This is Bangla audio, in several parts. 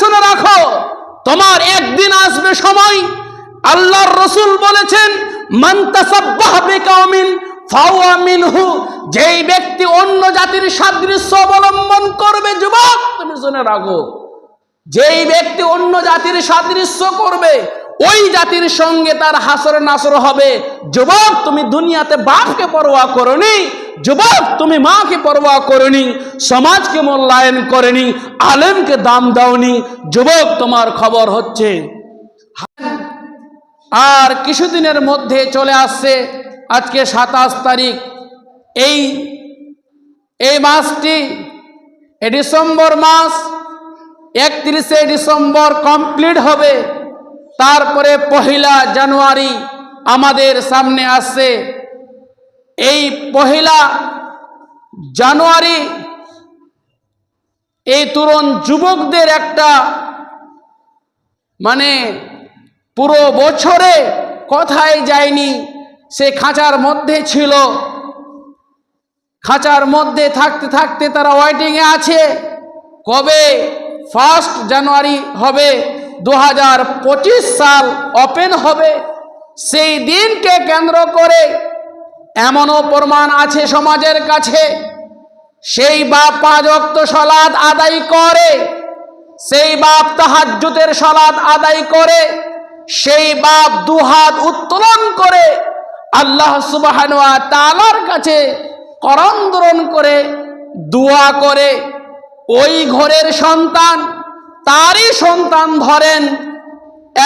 শুনে রাখো, তোমার একদিন আসবে সময়, আল্লাহর রসুল বলেছেন যেই ব্যক্তি অন্য জাতির সাদৃশ্য অবলম্বন করবে, যুবক, তুমি শুনে রাখো, যেই ব্যক্তি অন্য জাতির সাদৃশ্য করবে, ওই জাতির সঙ্গে তার হাসর নাসর হবে, যুবক, তুমি দুনিয়াতে বাপকে পরোয়া করনি যুবক তুমি মাকে পরোয়া করনি, সমাজকে মূল্যায়ন করেনি, আলেমকে দাম দাওনি। যুবক, তোমার খবর হচ্ছে, আর কিছুদিনের মধ্যে চলে আসছে আজকে সাতাশ তারিখ। এই এই মাসটি ডিসেম্বর মাস, একত্রিশে ডিসেম্বর কমপ্লিট হবে। তারপরে পহিলা জানুয়ারি আমাদের সামনে আসছে। এই পহিলা জানুয়ারি এই তরুণ যুবকদের একটা মানে পুরো বছরে কথাই যায়নি। সে খাঁচার মধ্যে ছিল। খাঁচার মধ্যে থাকতে থাকতে তারা ওয়েটিংয়ে আছে। কবে? ফার্স্ট জানুয়ারি হবে। দু হাজার পঁচিশ সাল ওপেন হবে। সেই দিনকে কেন্দ্র করে এমনও প্রমাণ আছে সমাজের কাছে। সেই বাপ পাঁচ অক্ত সলাদ আদায় করে, সেই বাপ তাহাজ্জুদের সলাদ আদায় করে, সেই বাপ দুহাত উত্তোলন করে, আল্লাহ সুবাহ তালার কাছে করন্দরণ করে, দোয়া করে, ওই ঘরের সন্তান তারই সন্তান ধরেন,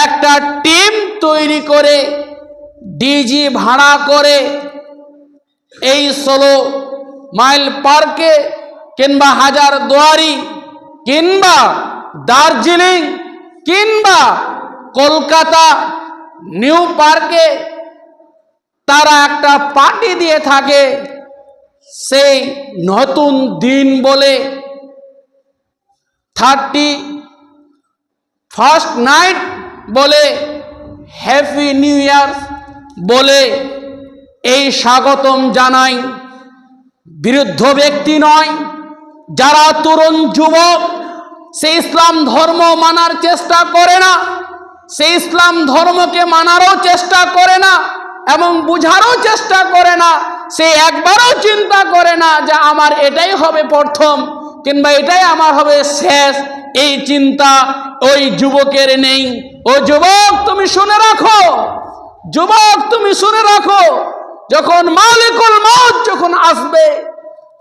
একটা টিম তৈরি করে, ডিজি ভাড়া করে এই ষোলো মাইল পার্কে কিংবা হাজার দুয়ারি, কিংবা দার্জিলিং, কিংবা কলকাতা নিউ পার্কে তারা একটা পার্টি দিয়ে থাকে, সেই নতুন দিন বলে থার্টি ফার্স্ট নাইট বলে হ্যাপি নিউ ইয়ার বলে এই স্বাগতম জানাই। বিরুদ্ধ ব্যক্তি নয়, যারা তরুণ যুবক, সে ইসলাম ধর্ম মানার চেষ্টা করে না, সে ইসলাম ধর্মকে মানারও চেষ্টা করে না এবং বুঝারও চেষ্টা করে না, সে একবারও চিন্তা করে না যে আমার এটাই হবে প্রথম কিংবা এটাই আমার হবে শেষ। এই চিন্তা ওই যুবকের নেই। ও যুবক, তুমি শুনে রাখো। যুবক, তুমি শুনে রাখো। যখন মালিকুল মৌত যখন আসবে,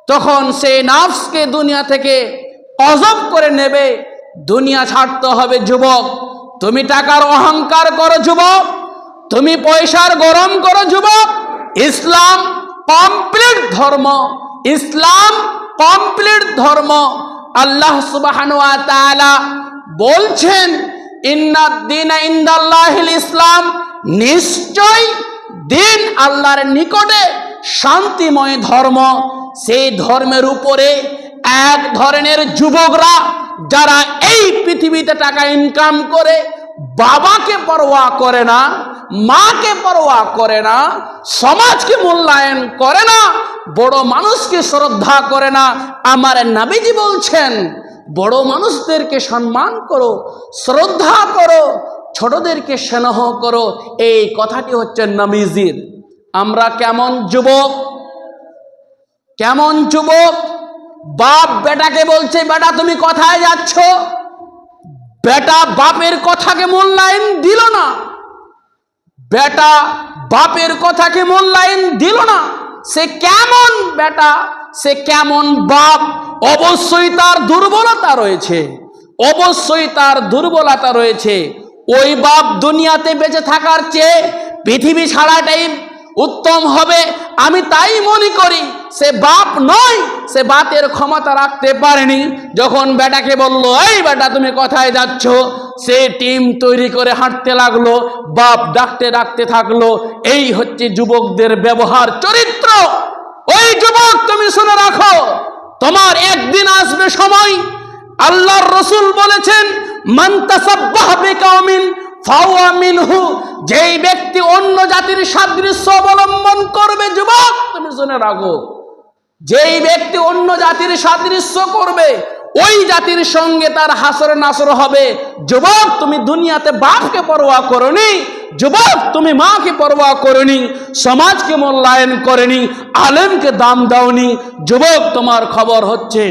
তখন সে নাফসকে দুনিয়া থেকে অজব করে নেবে। দুনিয়া ছাড়তে হবে যুবক। তুমি টাকার অহংকার করো যুবক। তুমি পয়সার গরম করো যুবক। ইসলাম কমপ্লিট ধর্ম। ইসলাম কমপ্লিট ধর্ম। আল্লাহ সুবাহান বলছেন ইন্দাল্লাহিল ইসলাম নিশ্চয় দিন আল্লাহর নিকটে শান্তিময় ধর্ম, সেই ধর্মের উপরে এক ধরনের যুবকরা যারা এই পৃথিবীতে টাকা ইনকাম করে, বাবাকে পরোয়া করে না, মাকে পরোয়া করে না, সমাজকে মূল্যায়ন করে না, বড় মানুষকে শ্রদ্ধা করে না। আমার নাবিজি বলছেন, বড় মানুষদেরকে সম্মান করো, শ্রদ্ধা করো ছোটদেরকে স্নেহ করো। এই কথাটি হচ্ছে নামিজির আমরা কেমন যুবক? কেমন যুবক? বাপ বেটাকে বলছে, বেটা, তুমি কোথায় যাচ্ছ? বেটা বাপের কথাকে মূল্যায়ন দিল না। বেটা বাপের কথাকে মূল্যায়ন দিল না। সে কেমন বেটা? সে কেমন বাপ? অবশ্যই তার দুর্বলতা রয়েছে। অবশ্যই তার দুর্বলতা রয়েছে। ওই বাপ দুনিয়াতে বেঁচে থাকার চেয়ে পৃথিবী ছাড়াটাই উত্তম হবে। আমি তাই মনে করি, সে বাপ নয়, সে বাপের ক্ষমতা রাখতে পারেনি। যখন বেটাকে বলল, এই বেটা, তুমি কোথায় যাচ্ছ? সে টিম তৈরি করে হাঁটতে লাগল, বাপ ডাকতে ডাকতে থাকল, এই হচ্ছে যুবকদের ব্যবহার চরিত্র। ওই যুবক, তুমি শুনে রাখো, তোমার একদিন আসবে সময় আল্লাহর রসুল বলেছেন মিনহু যেই ব্যক্তি অন্য জাতির সাদৃশ্য অবলম্বন করবে, যুবক, তুমি শুনে রাখো। যেই ব্যক্তি অন্য জাতির সাদৃশ্য করবে, ওই জাতির সঙ্গে তার হাসর নাসর হবে। যুবক, তুমি দুনিয়াতে বাপকে পরোয়া করনি, যুবক, তুমি মাকে পরোয়া করনি, সমাজকে মূল্যায়ন করেনি, আলেমকে দাম দাওনি। যুবক, তোমার খবর হচ্ছে